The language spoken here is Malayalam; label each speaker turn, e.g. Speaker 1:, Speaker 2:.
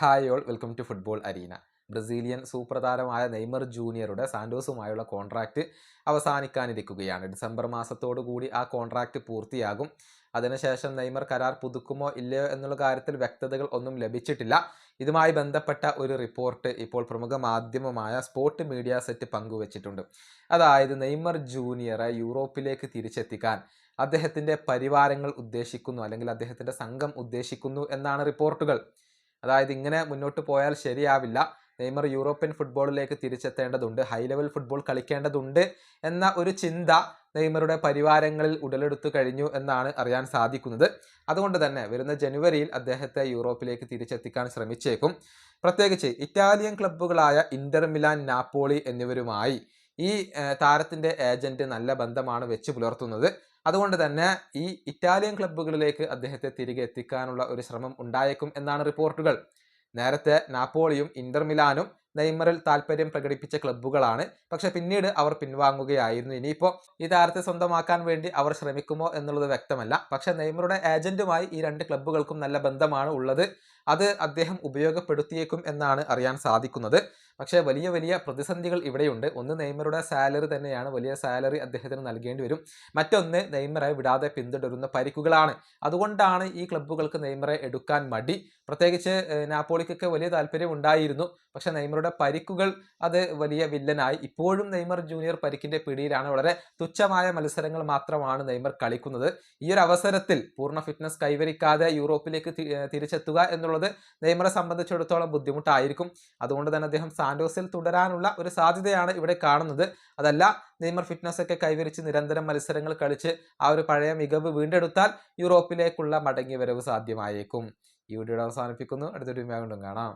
Speaker 1: Hi all welcome to football arena Brazilian super താരമായ നെയ്മർ ജൂനിയറുടെ സാന്റോസുമായുള്ള കോൺട്രാക്റ്റ് അവസാനിക്കാനിരിക്കുകയാണ്. ഡിസംബർ മാസത്തോടു കൂടി ആ കോൺട്രാക്റ്റ് പൂർത്തിയാകും. അതിനുശേഷം നെയ്മർ കരാർ പുതുക്കുമോ ഇല്ലയോ എന്നുള്ള കാര്യത്തിൽ വ്യക്തതകൾ ഒന്നും ലഭിച്ചിട്ടില്ല. ഇതുമായി ബന്ധപ്പെട്ട ഒരു റിപ്പോർട്ട് ഇപ്പോൾ പ്രമുഖ മാധ്യമമായ സ്പോർട്ട് മീഡിയ സെറ്റ് പങ്കുവച്ചിട്ടുണ്ട്. അതായത് നെയ്മർ ജൂനിയറെ യൂറോപ്പിലേക്ക് തിരിച്ചെത്തിക്കാൻ അദ്ദേഹത്തിന്റെ പരിവാരങ്ങൾ ഉദ്ദേശിക്കുന്നു അല്ലെങ്കിൽ അദ്ദേഹത്തിന്റെ സംഘം ഉദ്ദേശിക്കുന്നു എന്നാണ് റിപ്പോർട്ടുകൾ അതായത് ഇങ്ങനെ മുന്നോട്ട് പോയാൽ ശരിയാവില്ല. നെയ്മർ യൂറോപ്യൻ ഫുട്ബോളിലേക്ക് തിരിച്ചെത്തേണ്ടതുണ്ട്. ഹൈ ലെവൽ ഫുട്ബോൾ കളിക്കേണ്ടതുണ്ട് എന്ന ഒരു ചിന്ത നെയ്മറുടെ പരിവാരങ്ങളിൽ ഉടലെടുത്തു കഴിഞ്ഞു എന്നാണ് അറിയാൻ സാധിക്കുന്നത്. അതുകൊണ്ട് തന്നെ വരുന്ന ജനുവരിയിൽ അദ്ദേഹത്തെ യൂറോപ്പിലേക്ക് തിരിച്ചെത്തിക്കാൻ ശ്രമിച്ചേക്കും. പ്രത്യേകിച്ച് ഇറ്റാലിയൻ ക്ലബ്ബുകളായ ഇന്റർ മിലാൻ നാപ്പോളി എന്നിവരുമായി ഈ താരത്തിന്റെ ഏജന്റ് നല്ല ബന്ധമാണ് വെച്ച് പുലർത്തുന്നത്. അതുകൊണ്ട് തന്നെ ഈ ഇറ്റാലിയൻ ക്ലബ്ബുകളിലേക്ക് അദ്ദേഹത്തെ തിരികെ എത്തിക്കാനുള്ള ഒരു ശ്രമം ഉണ്ടായേക്കും എന്നാണ് റിപ്പോർട്ടുകൾ. നേരത്തെ നാപ്പോളിയും ഇന്റർ മിലാനും നെയ്മറിൽ താല്പര്യം പ്രകടിപ്പിച്ച ക്ലബ്ബുകളാണ്. പക്ഷെ പിന്നീട് അവർ പിൻവാങ്ങുകയായിരുന്നു. ഇനിയിപ്പോൾ ഈ താരത്തെ സ്വന്തമാക്കാൻ വേണ്ടി അവർ ശ്രമിക്കുമോ എന്നുള്ളത് വ്യക്തമല്ല. പക്ഷെ നെയ്മറുടെ ഏജന്റുമായി ഈ രണ്ട് ക്ലബ്ബുകൾക്കും നല്ല ബന്ധമാണ് ഉള്ളത്. അത് അദ്ദേഹം ഉപയോഗപ്പെടുത്തിയേക്കും എന്നാണ് അറിയാൻ സാധിക്കുന്നത്. പക്ഷേ വലിയ വലിയ പ്രതിസന്ധികൾ ഇവിടെയുണ്ട്. ഒന്ന് നെയ്മറുടെ സാലറി തന്നെയാണ്. വലിയ സാലറി അദ്ദേഹത്തിന് നൽകേണ്ടി വരും. മറ്റൊന്ന് നെയ്മറെ വിടാതെ പിന്തുടരുന്ന പരിക്കുകളാണ്. അതുകൊണ്ടാണ് ഈ ക്ലബ്ബുകൾക്ക് നെയ്മറെ എടുക്കാൻ മടി. പ്രത്യേകിച്ച് നാപ്പോളിക്കൊക്കെ വലിയ താല്പര്യം ഉണ്ടായിരുന്നു. പക്ഷേ നെയ്മറുടെ പരിക്കുകൾ അത് വലിയ വില്ലനായി. ഇപ്പോഴും നെയ്മർ ജൂനിയർ പരിക്കിന്റെ പിടിയിലാണ്. വളരെ തുച്ഛമായ മത്സരങ്ങൾ മാത്രമാണ് നെയ്മർ കളിക്കുന്നത്. ഈ ഒരു അവസരത്തിൽ പൂർണ ഫിറ്റ്നസ് കൈവരിക്കാതെ യൂറോപ്പിലേക്ക് തിരിച്ചെത്തുക എന്നുള്ളത് നെയ്മറെ സംബന്ധിച്ചിടത്തോളം ബുദ്ധിമുട്ടായിരിക്കും. അതുകൊണ്ട് തന്നെ അദ്ദേഹം സാന്റോസിൽ തുടരാനുള്ള ഒരു സാധ്യതയാണ് ഇവിടെ കാണുന്നത്. അതല്ല നെയ്മർ ഫിറ്റ്നസ് ഒക്കെ കൈവരിച്ച് നിരന്തരം മത്സരങ്ങൾ കളിച്ച് ആ ഒരു പഴയ മികവ് വീണ്ടെടുത്താൽ യൂറോപ്പിലേക്കുള്ള മടങ്ങി വരവ് സാധ്യമായേക്കും. ഈ വീഡിയോ അവസാനിപ്പിക്കുന്നു. അടുത്തൊരു വീണ്ടും കാണാം.